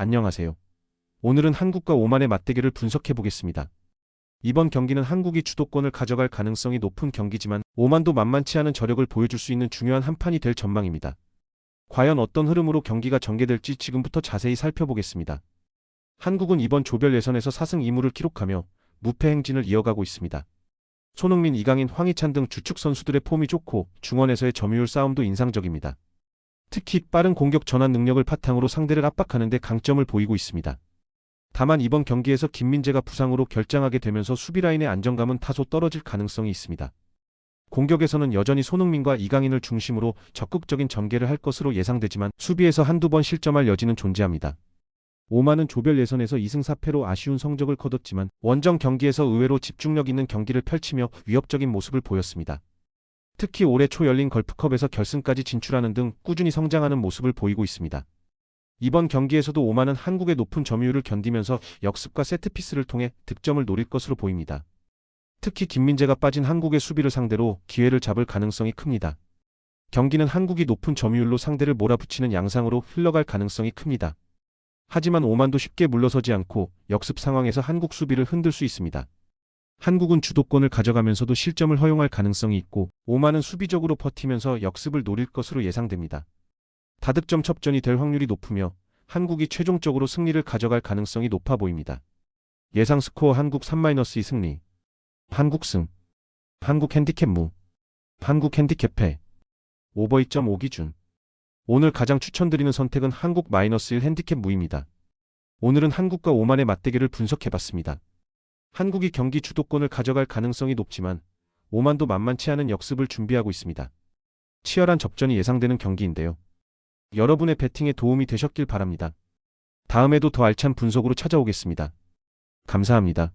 안녕하세요. 오늘은 한국과 오만의 맞대결을 분석해 보겠습니다. 이번 경기는 한국이 주도권을 가져갈 가능성이 높은 경기지만 오만도 만만치 않은 저력을 보여줄 수 있는 중요한 한 판이 될 전망입니다. 과연 어떤 흐름으로 경기가 전개될지 지금부터 자세히 살펴보겠습니다. 한국은 이번 조별 예선에서 4승 2무를 기록하며 무패 행진을 이어가고 있습니다. 손흥민, 이강인, 황희찬 등 주축 선수들의 폼이 좋고 중원에서의 점유율 싸움도 인상적입니다. 특히 빠른 공격 전환 능력을 바탕으로 상대를 압박하는 데 강점을 보이고 있습니다. 다만 이번 경기에서 김민재가 부상으로 결장하게 되면서 수비 라인의 안정감은 다소 떨어질 가능성이 있습니다. 공격에서는 여전히 손흥민과 이강인을 중심으로 적극적인 전개를 할 것으로 예상되지만 수비에서 한두 번 실점할 여지는 존재합니다. 오만은 조별 예선에서 2승 4패로 아쉬운 성적을 거뒀지만 원정 경기에서 의외로 집중력 있는 경기를 펼치며 위협적인 모습을 보였습니다. 특히 올해 초 열린 걸프컵에서 결승까지 진출하는 등 꾸준히 성장하는 모습을 보이고 있습니다. 이번 경기에서도 오만은 한국의 높은 점유율을 견디면서 역습과 세트피스를 통해 득점을 노릴 것으로 보입니다. 특히 김민재가 빠진 한국의 수비를 상대로 기회를 잡을 가능성이 큽니다. 경기는 한국이 높은 점유율로 상대를 몰아붙이는 양상으로 흘러갈 가능성이 큽니다. 하지만 오만도 쉽게 물러서지 않고 역습 상황에서 한국 수비를 흔들 수 있습니다. 한국은 주도권을 가져가면서도 실점을 허용할 가능성이 있고 오만은 수비적으로 버티면서 역습을 노릴 것으로 예상됩니다. 다득점 첩전이 될 확률이 높으며 한국이 최종적으로 승리를 가져갈 가능성이 높아 보입니다. 예상 스코어 한국 3-2 승리 한국 승 한국 핸디캡 무 한국 핸디캡 패 오버 2.5 기준 오늘 가장 추천드리는 선택은 한국 마이너스 1 핸디캡 무입니다. 오늘은 한국과 오만의 맞대결을 분석해봤습니다. 한국이 경기 주도권을 가져갈 가능성이 높지만 오만도 만만치 않은 역습을 준비하고 있습니다. 치열한 접전이 예상되는 경기인데요. 여러분의 배팅에 도움이 되셨길 바랍니다. 다음에도 더 알찬 분석으로 찾아오겠습니다. 감사합니다.